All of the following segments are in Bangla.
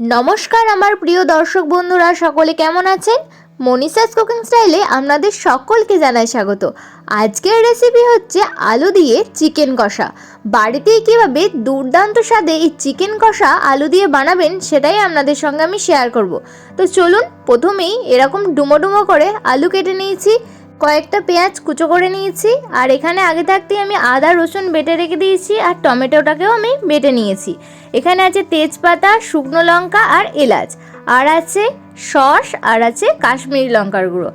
নমস্কার আমার প্রিয় দর্শক বন্ধুরা, সকলে কেমন আছেন? মনীষাস কুকিং স্টাইলে আপনাদের সকলকে জানাই স্বাগত। আজকের রেসিপি হচ্ছে আলু দিয়ে চিকেন কষা। বাড়িতেই কীভাবে দুর্দান্ত স্বাদে এই চিকেন কষা আলু দিয়ে বানাবেন সেটাই আপনাদের সঙ্গে আমি শেয়ার করব। তো চলুন, প্রথমেই এরকম ডুমো ডুমো করে আলু কেটে নিয়েছি। কয়েকটা পেঁয়াজ কুচো করে নিয়েছি, আর এখানে আগে থাকতেই আমি আদা, রসুন বেটে রেখে দিয়েছি, আর টমেটোটাকেও আমি বেটে নিয়েছি। এখানে আছে তেজপাতা, শুকনো লঙ্কা, আর এলাচ। আর আছে সস আর আছে কাশ্মীরি লঙ্কার গুঁড়ো।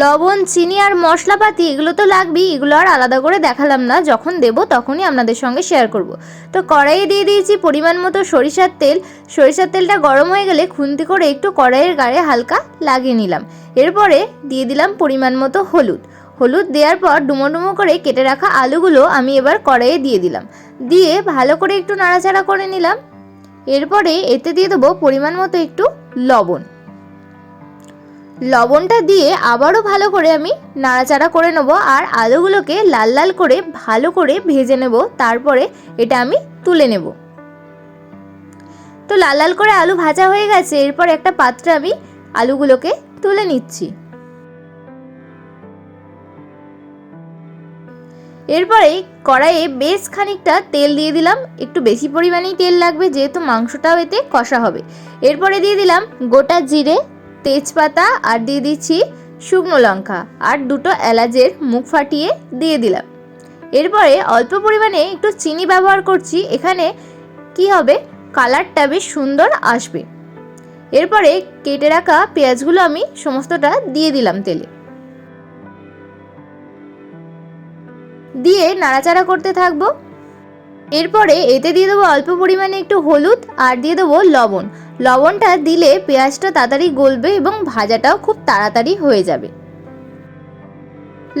লবণ, চিনি আর মশলাপাতি, এগুলো তো লাগবেই, এগুলো আর আলাদা করে দেখালাম না, যখন দেব তখনই আপনাদের সঙ্গে শেয়ার করব। তো কড়াইয়ে দিয়ে দিয়েছি পরিমাণ মতো সরিষার তেল। সরিষার তেলটা গরম হয়ে গেলে খুন্তি করে একটু কড়াইয়ের গায়ে হালকা লাগিয়ে নিলাম। এরপরে দিয়ে দিলাম পরিমাণ মতো হলুদ। হলুদ দেওয়ার পর ডুমো ডুমো করে কেটে রাখা আলুগুলো আমি এবার কড়াইয়ে দিয়ে দিলাম। দিয়ে ভালো করে একটু নাড়াচাড়া করে নিলাম। এরপরে এতে দিয়ে দেবো পরিমাণ মতো একটু লবণ। লবণটা দিয়ে আবারও ভালো করে আমি নাড়াচাড়া করে নেব আর আলুগুলোকে লাল লাল করে ভালো করে ভেজে নেব, তারপরে এটা আমি তুলে নেব। তো লাল লাল করে আলু ভাজা হয়ে গেছে, এরপর একটা পাত্রে আমি আলুগুলোকে তুলে নিচ্ছি। এরপরে কড়াইয়ে বেশ খানিকটা তেল দিয়ে দিলাম, একটু বেশি পরিমাণেই তেল লাগবে, যেহেতু মাংসটাও এতে কষা হবে। এরপরে দিয়ে দিলাম গোটা জিরে তেজপাতা আর দিয়ে দিচ্ছি শুকনো লঙ্কা আর দুটো এলাচের মুখ ফাটিয়ে দিয়ে দিলাম। এরপরে অল্প পরিমাণে একটু চিনি ব্যবহার করছি, এখানে কি হবে? কালারটা বেশ সুন্দর আসবে। এরপরে কেটে রাখা পেঁয়াজগুলো আমি সমস্তটা দিয়ে দিলাম তেলে। দিয়ে নাড়াচাড়া করতে থাকব। এরপরে এতে দিয়ে দেবো অল্প পরিমাণে একটু হলুদ আর দিয়ে দেবো লবণ। লবণটা দিলে পেঁয়াজটা তাড়াতাড়ি গলবে এবং ভাজাটাও খুব তাড়াতাড়ি হয়ে যাবে।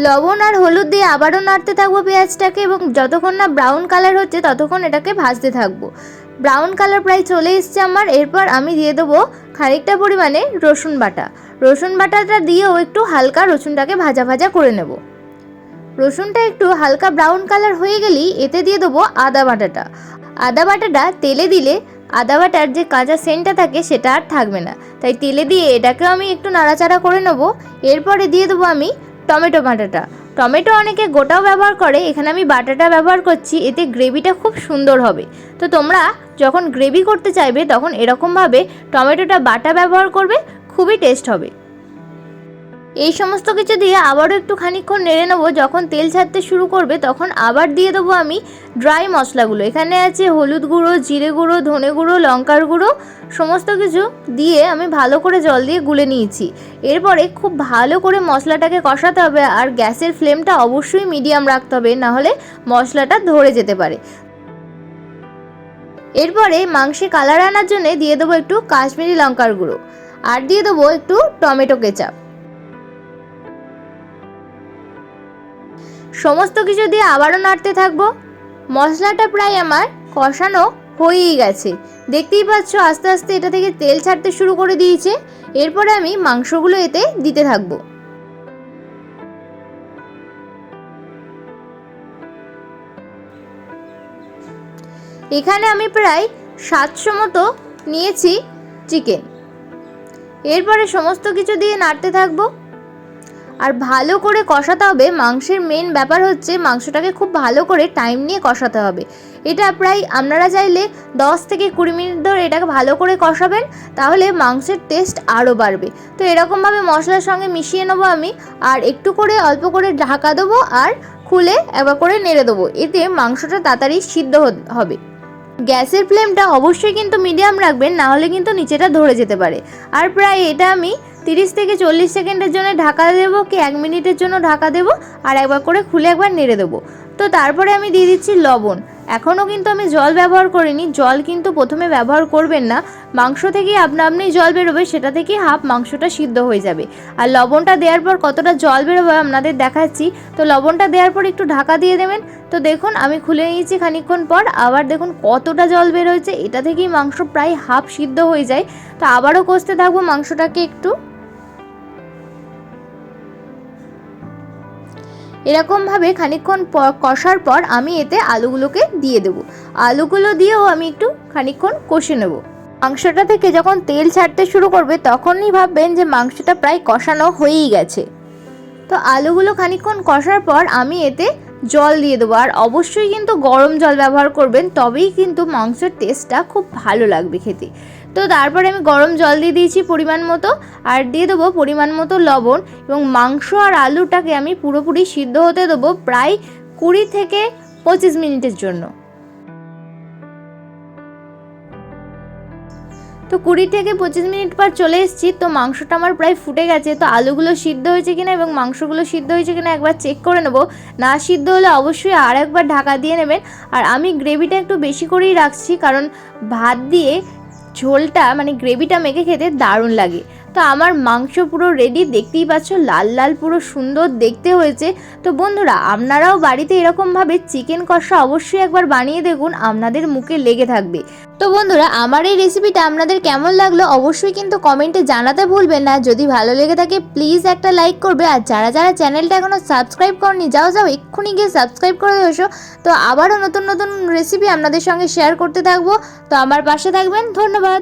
লবণ আর হলুদ দিয়ে আবারও নাড়তে থাকব পেঁয়াজটাকে এবং যতক্ষণ না ব্রাউন কালার হচ্ছে ততক্ষণ এটাকে ভাজতে থাকব। ব্রাউন কালার প্রায় চলে এসছে আমার, এরপর আমি দিয়ে দেবো খানিকটা পরিমাণে রসুন বাটা। রসুন বাটাটা দিয়েও একটু হালকা রসুনটাকে ভাজা ভাজা করে নেব। রসুনটা একটু হালকা ব্রাউন কালার হয়ে গেলেই এতে দিয়ে দেবো আদা বাটাটা। আদা বাটাটা তেলে দিলে আদা বাটার যে কাঁচা সেন্টটা থাকে সেটা আর থাকবে না। তাই তেলে দিয়ে এটাকেও আমি একটু নাড়াচাড়া করে নেব। এরপরে দিয়ে দেবো আমি টমেটো বাটাটা। টমেটো অনেকে গোটাও ব্যবহার করে, এখানে আমি বাটাটা ব্যবহার করছি, এতে গ্রেভিটা খুব সুন্দর হবে। তো তোমরা যখন গ্রেভি করতে চাইবে, তখন এরকমভাবে টমেটোটা বাটা ব্যবহার করবে, খুবই টেস্ট হবে। এই সমস্ত কিছু দিয়ে আবারও একটু খানিকক্ষণ নেড়ে নেব। যখন তেল ছাড়তে শুরু করবে, তখন আবার দিয়ে দেবো আমি ড্রাই মশলাগুলো। এখানে আছে হলুদ গুঁড়ো, জিরে গুঁড়ো, ধনে গুঁড়ো, লঙ্কার গুঁড়ো, সমস্ত কিছু দিয়ে আমি ভালো করে জল দিয়ে গুলে নিয়েছি। এরপরে খুব ভালো করে মশলাটাকে কষাতে হবে আর গ্যাসের ফ্লেমটা অবশ্যই মিডিয়াম রাখতে হবে নাহলে মশলাটা ধরে যেতে পারে। এরপরে মাংসে কালার আনার জন্য দিয়ে দেবো একটু কাশ্মীরি লঙ্কার গুঁড়ো। আর দিয়ে দেবো একটু টমেটো কেচাপ। সমস্ত কিছু দিয়ে আবারও নাড়তে থাকব। মশলাটা প্রায় আমার কষানো হয়েই গেছে। দেখতেই পাচ্ছ, আস্তে আস্তে এটা থেকে তেল ছাড়তে শুরু করে দিয়েছে। এরপরে আমি মাংসগুলো এতে দিতে থাকব। এখানে আমি প্রায় সাতশো মতো নিয়েছি চিকেন। এরপরে সমস্ত কিছু দিয়ে নাড়তে থাকব। আর ভালো করে কষাতে হবে। মাংসের মেন ব্যাপার হচ্ছে মাংসটাকে খুব ভালো করে টাইম নিয়ে কষাতে হবে। এটা প্রায় আপনারা চাইলে দশ থেকে কুড়ি মিনিট ধরে এটাকে ভালো করে কষাবেন, তাহলে মাংসের টেস্ট আরও বাড়বে। তো এরকমভাবে মশলার সঙ্গে মিশিয়ে নেব আমি, আর একটু করে অল্প করে ঢাকা দেবো আর খুলে একবার করে নেড়ে দেবো। এতে মাংসটা তাড়াতাড়ি সিদ্ধ হবে। গ্যাসের ফ্লেমটা অবশ্যই কিন্তু মিডিয়াম রাখবেন, না হলে কিন্তু নিচেটা ধরে যেতে পারে। আর প্রায় এটা আমি তিরিশ থেকে চল্লিশ সেকেন্ডের জন্য ঢাকা দেবো কি এক মিনিটের জন্য ঢাকা দেবো? আর একবার করে খুলে একবার নেড়ে দেবো। তো তারপরে আমি দিয়ে দিচ্ছি লবণ। এখনও কিন্তু আমি জল ব্যবহার করিনি। জল কিন্তু প্রথমে ব্যবহার করবেন না। মাংস থেকে আপনা আপনি জল বেরোবে, সেটা থেকে হাফ মাংসটা সিদ্ধ হয়ে যাবে। আর লবণটা দেওয়ার পর কতটা জল বেরোবে আপনাদের দেখাচ্ছি। তো লবণটা দেওয়ার পর একটু ঢাকা দিয়ে দেবেন। তো দেখুন, আমি খুলে নিয়েছি খানিকক্ষণ পর। আবার দেখুন কতটা জল বের হয়েছে এটা থেকেই মাংস প্রায় হাফ সিদ্ধ হয়ে যায়। তো আবারও কষতে থাকব মাংসটাকে একটু। এরকমভাবে খানিকক্ষণ পর কষার পর আমি এতে আলুগুলোকে দিয়ে দেবো। আলুগুলো দিয়েও আমি একটু খানিকক্ষণ কষে নেব। মাংসটা থেকে যখন তেল ছাড়তে শুরু করবে, তখনই ভাববেন যে মাংসটা প্রায় কষানো হয়েই গেছে। তো আলুগুলো খানিকক্ষণ কষার পর আমি এতে জল দিয়ে দেবো। আর অবশ্যই কিন্তু গরম জল ব্যবহার করবেন, তবেই কিন্তু মাংসের টেস্টটা খুব ভালো লাগবে খেতে। তো তারপরে আমি গরম জল দিয়ে দিয়েছি পরিমাণ মতো, আর দিয়ে দেবো পরিমাণ মতো লবণ এবং মাংস আর আলুটাকে আমি পুরোপুরি সিদ্ধ হতে দেবো প্রায় কুড়ি থেকে পঁচিশ মিনিটের জন্য। তো কুড়ি থেকে পঁচিশ মিনিট পর চলে এসেছি, তো মাংসটা আমার প্রায় ফুটে গেছে, তো আলুগুলো সিদ্ধ হয়েছে কিনা এবং মাংসগুলো সিদ্ধ হয়েছে কিনা একবার চেক করে নেব। না সিদ্ধ হলে অবশ্যই আর একবার ঢাকা দিয়ে নেবেন, আর আমি গ্রেভিটা একটু বেশি করেই রাখছি, কারণ ভাত দিয়ে ঝোলটা মানে গ্রেভিটা মেখে খেতে দারুণ লাগে। তো আমার মাংস পুরো রেডি দেখতেই পাচ্ছ লাল লাল পুরো সুন্দর দেখতে হয়েছে। তো বন্ধুরা, আপনারাও বাড়িতে এরকমভাবে চিকেন কষা অবশ্যই একবার বানিয়ে দেখুন, আপনাদের মুখে লেগে থাকবে। তো বন্ধুরা, আমার এই রেসিপিটা আপনাদের কেমন লাগল অবশ্যই কিন্তু কমেন্টে জানাতে ভুলবেন না। যদি ভালো লেগে থাকে প্লিজ একটা লাইক করবে। আর যারা যারা চ্যানেলটা এখনও সাবস্ক্রাইব করনি, যাও যাও এক্ষুনি গিয়ে সাবস্ক্রাইব করে এসো তো আবারও নতুন নতুন রেসিপি আপনাদের সঙ্গে শেয়ার করতে থাকব। তো আমার পাশে থাকবেন, ধন্যবাদ।